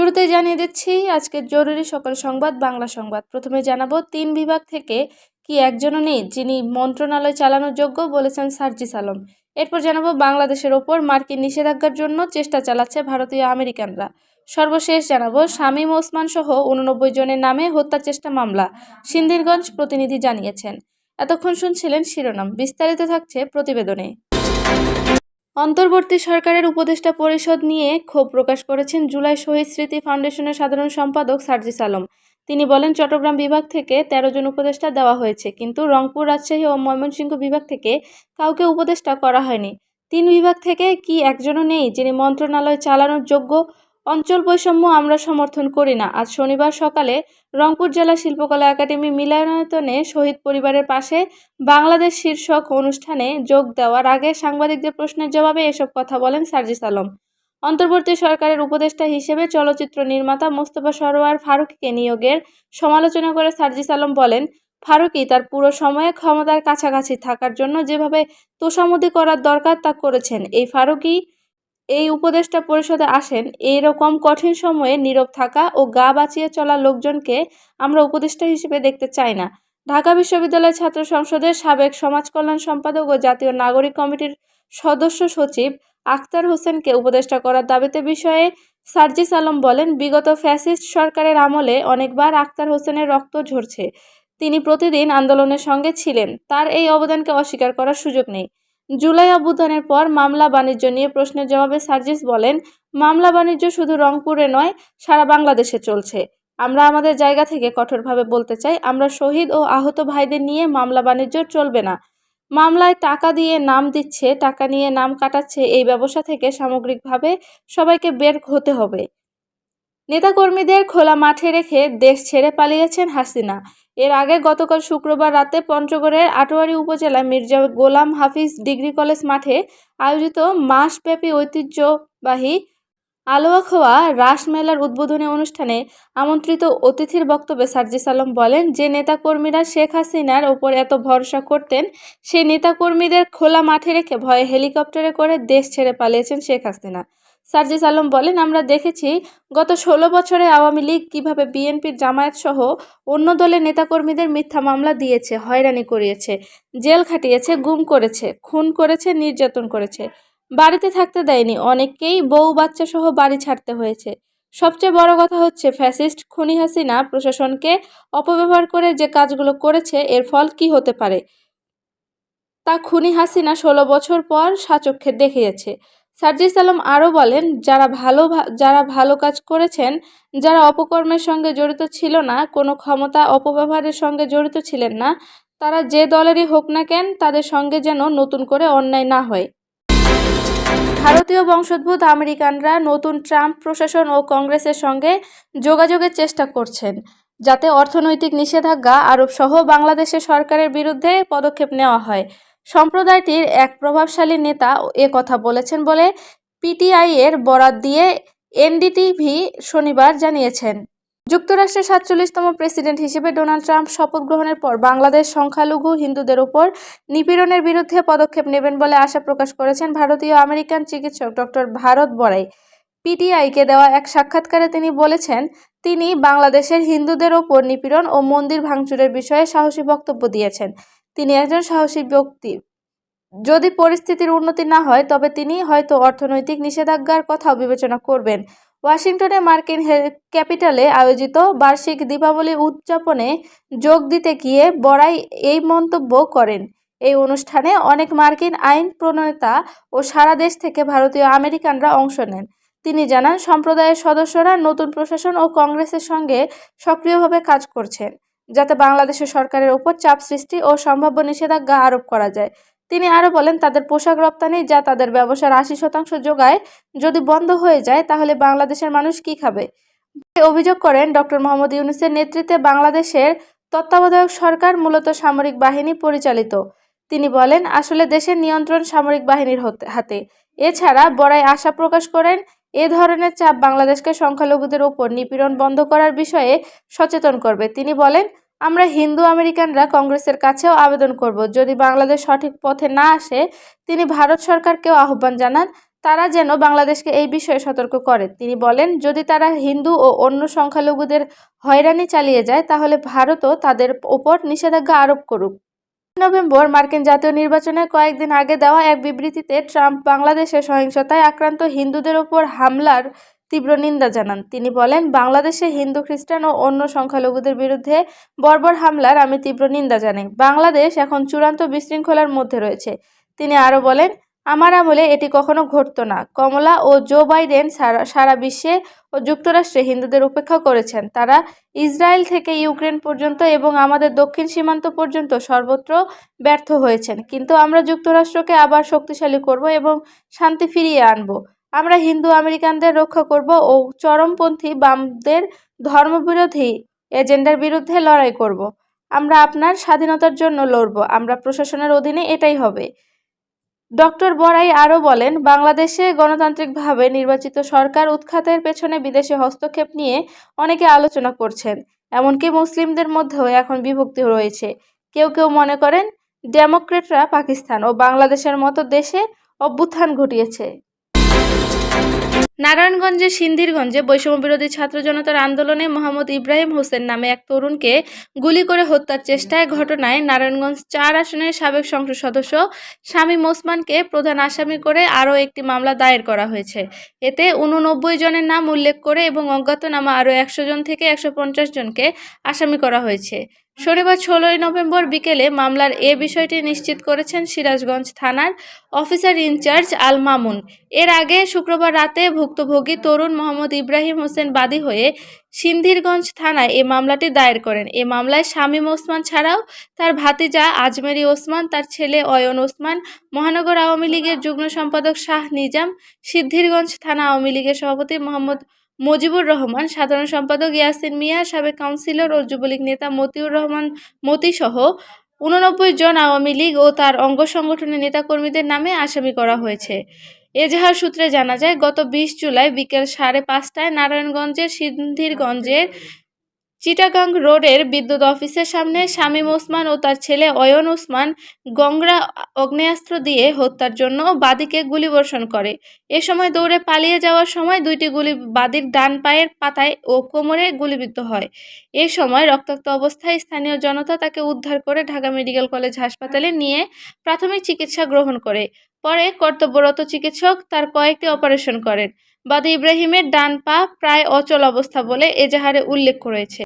শুরুতেই জানিয়ে দিচ্ছি, আজকের জরুরি সকল সংবাদ বাংলা সংবাদ। প্রথমে জানাব, তিন বিভাগ থেকে কি একজনও নেই যিনি মন্ত্রণালয় চালানোর যোগ্য বলেছেন সার্জিস আলম। এরপর জানাব, বাংলাদেশের ওপর মার্কিন নিষেধাজ্ঞার জন্য চেষ্টা চালাচ্ছে ভারতীয় আমেরিকানরা। সর্বশেষ জানাব, শামীম ওসমান সহ উননব্বই জনের নামে হত্যা চেষ্টা মামলা সিন্দিরগঞ্জ প্রতিনিধি জানিয়েছেন। এতক্ষণ শুনছিলেন শিরোনাম, বিস্তারিত থাকছে প্রতিবেদনে। অন্তর্বর্তী সরকারের উপদেষ্টা পরিষদ নিয়ে ক্ষোভ প্রকাশ করেছেন জুলাই শহীদ স্মৃতি ফাউন্ডেশনের সাধারণ সম্পাদক সার্জিস আলম। তিনি বলেন, চট্টগ্রাম বিভাগ থেকে তেরো জন উপদেষ্টা দেওয়া হয়েছে, কিন্তু রংপুর, রাজশাহী ও ময়মনসিংহ বিভাগ থেকে কাউকে উপদেষ্টা করা হয়নি। তিন বিভাগ থেকে কি একজনও নেই যিনি মন্ত্রণালয় চালানোর যোগ্য অঞ্চল বৈষম্য আমরা সমর্থন করি না। আজ শনিবার সকালে রংপুর জেলা শিল্পকলা একাডেমি মিলনায়তনে শহীদ পরিবারের পাশে বাংলাদেশ শীর্ষক অনুষ্ঠানে যোগ দেওয়ার আগে সাংবাদিকদের প্রশ্নের জবাবে এসব কথা বলেন সার্জিস আলম। অন্তর্বর্তী সরকারের উপদেষ্টা হিসেবে চলচ্চিত্র নির্মাতা মোস্তফা সরোয়ার ফারুককে নিয়োগের সমালোচনা করে সার্জিস আলম বলেন ফারুকই তার পুরো সময়ে ক্ষমতার কাছাকাছি থাকার জন্য যেভাবে তোষামতি করার দরকার তা করেছেন। এই ফারুকই এই উপদেষ্টা পরিষদে আসেন, এইরকম কঠিন সময়ে নীরব থাকা ও গা বাঁচিয়ে চলা লোকজনকে আমরা উপদেষ্টা হিসেবে দেখতে চাই না। ঢাকা বিশ্ববিদ্যালয় ছাত্র সংসদের সাবেক সমাজ কল্যাণ সম্পাদক ও জাতীয় নাগরিক কমিটির সদস্য সচিব আখতার হোসেনকে উপদেষ্টা করার দাবিতে বিষয়ে সার্জিস আলম বলেন, বিগত ফ্যাসিস্ট সরকারের আমলে অনেকবার আখতার হোসেনের রক্ত ঝরছে। তিনি প্রতিদিন আন্দোলনের সঙ্গে ছিলেন। তার এই অবদানকে অস্বীকার করার সুযোগ নেই। জুলাই অভ্যুত্থানের পর মামলা বাণিজ্য নিয়ে প্রশ্নের জবাবে সার্জিস বলেন, মামলা বাণিজ্য শুধু রংপুরে নয়, সারা বাংলাদেশে চলছে। আমরা আমাদের জায়গা থেকে কঠোরভাবে বলতে চাই, আমরা শহীদ ও আহত ভাইদের নিয়ে মামলা বাণিজ্য চলবে না। মামলায় টাকা দিয়ে নাম দিচ্ছে, টাকা নিয়ে নাম কাটাচ্ছে এই ব্যবসা থেকে সামগ্রিকভাবে সবাইকে বের হতে হবে। নেতাকর্মীদের খোলা মাঠে রেখে দেশ ছেড়ে পালিয়েছেন হাসিনা। এর আগে গতকাল শুক্রবার রাতে পঞ্চগড়ের আটোয়ারি উপজেলা মির্জা গোলাম হাফিজ ডিগ্রি কলেজ মাঠে আয়োজিত মাসব্যাপী ঐতিহ্যবাহী আলোয়া খোয়া রাস মেলার উদ্বোধনী অনুষ্ঠানে আমন্ত্রিত অতিথির বক্তব্যে সার্জিস আলম বলেন, যে নেতাকর্মীরা শেখ হাসিনার ওপর এত ভরসা করতেন সেই নেতাকর্মীদের খোলা মাঠে রেখে ভয়ে হেলিকপ্টারে করে দেশ ছেড়ে পালিয়েছেন শেখ হাসিনা। সার্জিস আলম বলেন, আমরা দেখেছি গত ষোলো বছরে আওয়ামী লীগ কীভাবে বিএনপির জামায়াত সহ অন্য দলের নেতাকর্মীদের মিথ্যা মামলা দিয়েছে, হয়রানি করিয়েছে, জেল খাটিয়েছে, গুম করেছে, খুন করেছে, নির্যাতন করেছে। বাড়িতে থাকতে দেয়নি, অনেককেই বউ বাচ্চা সহ বাড়ি ছাড়তে হয়েছে। সবচেয়ে বড় কথা হচ্ছে, ফ্যাসিস্ট খুনি হাসিনা প্রশাসনকে অপব্যবহার করে যে কাজগুলো করেছে, এর ফল কি হতে পারে? তা খুনি হাসিনা ষোলো বছর পর সাচক্ষে দেখিয়েছে। সার্জিস আলম আরও বলেন, যারা ভালো যারা ভালো কাজ করেছেন, যারা অপকর্মের সঙ্গে জড়িত ছিল না, কোনো ক্ষমতা অপব্যবহারের সঙ্গে জড়িত ছিলেন না, তারা যে দলেরই হোক না কেন, তাদের সঙ্গে যেন নতুন করে অন্যায় না হয়। ভারতীয় বংশোদ্ভূত আমেরিকানরা নতুন ট্রাম্প প্রশাসন ও কংগ্রেসের সঙ্গে যোগাযোগের চেষ্টা করছেন, যাতে অর্থনৈতিক নিষেধাজ্ঞা আরোপ সহ বাংলাদেশের সরকারের বিরুদ্ধে পদক্ষেপ নেওয়া হয়। সম্প্রদায়টির এক প্রভাবশালী নেতা এ কথা বলেছেন বলে পিটিআই এর বরাত দিয়ে এনডিটিভি শনিবার জানিয়েছেন। যুক্তরাষ্ট্রের সাতচল্লিশতম প্রেসিডেন্ট হিসেবে ডোনাল্ড ট্রাম্প শপথ গ্রহণের পর বাংলাদেশ সংখ্যালঘু হিন্দুদের উপর নিপীড়নের বিরুদ্ধে পদক্ষেপ নেবেন বলে আশা প্রকাশ করেছেন ভারতীয় আমেরিকান চিকিৎসক ডক্টর ভারত বড়াই। পিটিআইকে দেওয়া এক সাক্ষাৎকারে তিনি বলেছেন, তিনি বাংলাদেশের হিন্দুদের ওপর নিপীড়ন ও মন্দির ভাঙচুরের বিষয়ে সাহসী বক্তব্য দিয়েছেন। তিনি একজন সাহসী ব্যক্তি। যদি পরিস্থিতির উন্নতি না হয়, তবে তিনি হয়তো অর্থনৈতিক নিষেধাজ্ঞার কথাও বিবেচনা করবেন। ওয়াশিংটনে মার্কিন ক্যাপিটালে আয়োজিত বার্ষিক দীপাবলি উদযাপনে যোগ দিতে গিয়ে বড়াই এই মন্তব্য করেন। এই অনুষ্ঠানে অনেক মার্কিন আইন প্রণেতা ও সারা দেশ থেকে ভারতীয় আমেরিকানরা অংশ নেন। তিনি জানান, সম্প্রদায়ের সদস্যরা নতুন প্রশাসন ও কংগ্রেসের সঙ্গে সক্রিয়ভাবে কাজ করছেন। যাতে বাংলাদেশের সরকারের ওপর চাপ সৃষ্টি ও সম্ভাব্য নিষেধাজ্ঞা আরোপ করা যায়। তিনি আরও বলেন, তাদের পোশাক রপ্তানি যা তাদের ব্যবসার আশি শতাংশ যোগায়, যদি বন্ধ হয়ে যায়, তাহলে বাংলাদেশের মানুষ কি খাবে? অভিযোগ করেন ডক্টর মোহাম্মদ ইউনুসের নেতৃত্বে বাংলাদেশের তত্ত্বাবধায়ক সরকার মূলত সামরিক বাহিনী পরিচালিত। তিনি বলেন, আসলে দেশের নিয়ন্ত্রণ সামরিক বাহিনীর হাতে। এছাড়া বড়াই আশা প্রকাশ করেন এ ধরনের চাপ বাংলাদেশকে সংখ্যালঘুদের ওপর নিপীড়ন বন্ধ করার বিষয়ে সচেতন করবে। তিনি বলেন, আমরা হিন্দু আমেরিকানরা কংগ্রেসের কাছেও আবেদন করব। যদি বাংলাদেশ সঠিক পথে না আসে, তিনি ভারত সরকারকেও আহ্বান জানান, তারা যেন বাংলাদেশকে এই বিষয়ে সতর্ক করে। তিনি বলেন, যদি তারা হিন্দু ও অন্য সংখ্যালঘুদের হয়রানি চালিয়ে যায়, তাহলে ভারতও তাদের ওপর নিষেধাজ্ঞা আরোপ করুক। নভেম্বর মার্কিন জাতীয় নির্বাচনে কয়েকদিন আগে দেওয়া এক বিবৃতিতে ট্রাম্প বাংলাদেশে সহিংসতায় আক্রান্ত হিন্দুদের ওপর হামলার তীব্র নিন্দা জানান। তিনি বলেন, বাংলাদেশে হিন্দু, খ্রিস্টান ও অন্য সংখ্যালঘুদের বিরুদ্ধে বর্বর হামলার আমি তীব্র নিন্দা জানাই। বাংলাদেশ এখন চূড়ান্ত বিশৃঙ্খলার মধ্যে রয়েছে। তিনি আরও বলেন আমার আমলে এটি কখনো ঘটতো না। কমলা ও জো বাইডেন সারা সারা বিশ্বে ও যুক্তরাষ্ট্রে হিন্দুদের উপেক্ষা করেছেন। তারা ইসরায়েল থেকে ইউক্রেন পর্যন্ত এবং আমাদের দক্ষিণ সীমান্ত পর্যন্ত সর্বত্র ব্যর্থ হয়েছেন। কিন্তু আমরা যুক্তরাষ্ট্রকে আবার শক্তিশালী করব এবং শান্তি ফিরিয়ে আনব। আমরা হিন্দু আমেরিকানদের রক্ষা করব ও চরমপন্থী বামদের ধর্মবিরোধী এজেন্ডার বিরুদ্ধে লড়াই করব। আমরা আপনার স্বাধীনতার জন্য লড়ব। আমরা প্রশাসনের অধীনে এটাই হবে। ডক্টর বড়াই আরও বলেন, বাংলাদেশে গণতান্ত্রিকভাবে নির্বাচিত সরকার উৎখাতের পেছনে বিদেশে হস্তক্ষেপ নিয়ে অনেকে আলোচনা করছেন। এমনকি মুসলিমদের মধ্যেও এখন বিভক্তি রয়েছে। কেউ কেউ মনে করেন, ডেমোক্রেটরা পাকিস্তান ও বাংলাদেশের মতো দেশে অভ্যুত্থান ঘটিয়েছে। নারায়ণগঞ্জের সিন্ধিরগঞ্জে বৈষম্যবিরোধী ছাত্র জনতার আন্দোলনে মোহাম্মদ ইব্রাহিম হোসেন নামে এক তরুণকে গুলি করে হত্যার চেষ্টায় ঘটনায় নারায়ণগঞ্জ চার আসনের সাবেক সংসদ সদস্য শামীম ওসমানকে প্রধান আসামি করে আরও একটি মামলা দায়ের করা হয়েছে। এতে উননব্বই জনের নাম উল্লেখ করে এবং অজ্ঞাতনামা আরও একশো জন থেকে একশো পঞ্চাশ জনকে আসামি করা হয়েছে। শনিবার ষোলোই নভেম্বর বিকেলে মামলার এ বিষয়টি নিশ্চিত করেছেন সিরাজগঞ্জ থানার অফিসার ইনচার্জ আল মামুন। এর আগে শুক্রবার রাতে ভুক্তভোগী তরুণ মোহাম্মদ ইব্রাহিম হোসেন বাদী হয়ে সিন্ধিরগঞ্জ থানায় এ মামলাটি দায়ের করেন। এ মামলায় শামীম ওসমান ছাড়াও তার ভাতিজা আজমেরি ওসমান, তার ছেলে অয়ন ওসমান, মহানগর আওয়ামী লীগের যুগ্ম সম্পাদক শাহ নিজাম, সিদ্ধিরগঞ্জ থানা আওয়ামী লীগের সভাপতি মোহাম্মদ মুজিবুর রহমান, সাধারণ সম্পাদক ইয়াসিন মিয়া, সাবেক কাউন্সিলর ও যুবলীগ নেতা মতিউর রহমান, মতিসহ উননব্বই জন আওয়ামী লীগ ও তার অঙ্গ সংগঠনের নেতাকর্মীদের নামে আসামি করা হয়েছে। এজাহার সূত্রে জানা যায়, গত বিশ জুলাই বিকেল সাড়ে পাঁচটায় নারায়ণগঞ্জের সিন্ধিরগঞ্জের চিটাগাং রোডের বিদ্যুৎ অফিসের সামনে শামীম ওসমান ও তার ছেলে অয়ন ওসমান গংরা অগ্নেয়াস্ত্র দিয়ে হত্যার জন্য বাদীকে গুলিবর্ষণ করে। এ সময় দৌড়ে পালিয়ে যাওয়ার সময় দুইটি গুলি বাদির ডান পায়ের পাতায় ও কোমরে গুলিবিদ্ধ হয়। এ সময় রক্তাক্ত অবস্থায় স্থানীয় জনতা তাকে উদ্ধার করে ঢাকা মেডিকেল কলেজ হাসপাতালে নিয়ে প্রাথমিক চিকিৎসা গ্রহণ করে। পরে কর্তব্যরত চিকিৎসক তার কয়েকটি অপারেশন করেন। বাদী ইব্রাহিমের ডান পা প্রায় অচল অবস্থা বলে এজাহারে উল্লেখ করেছে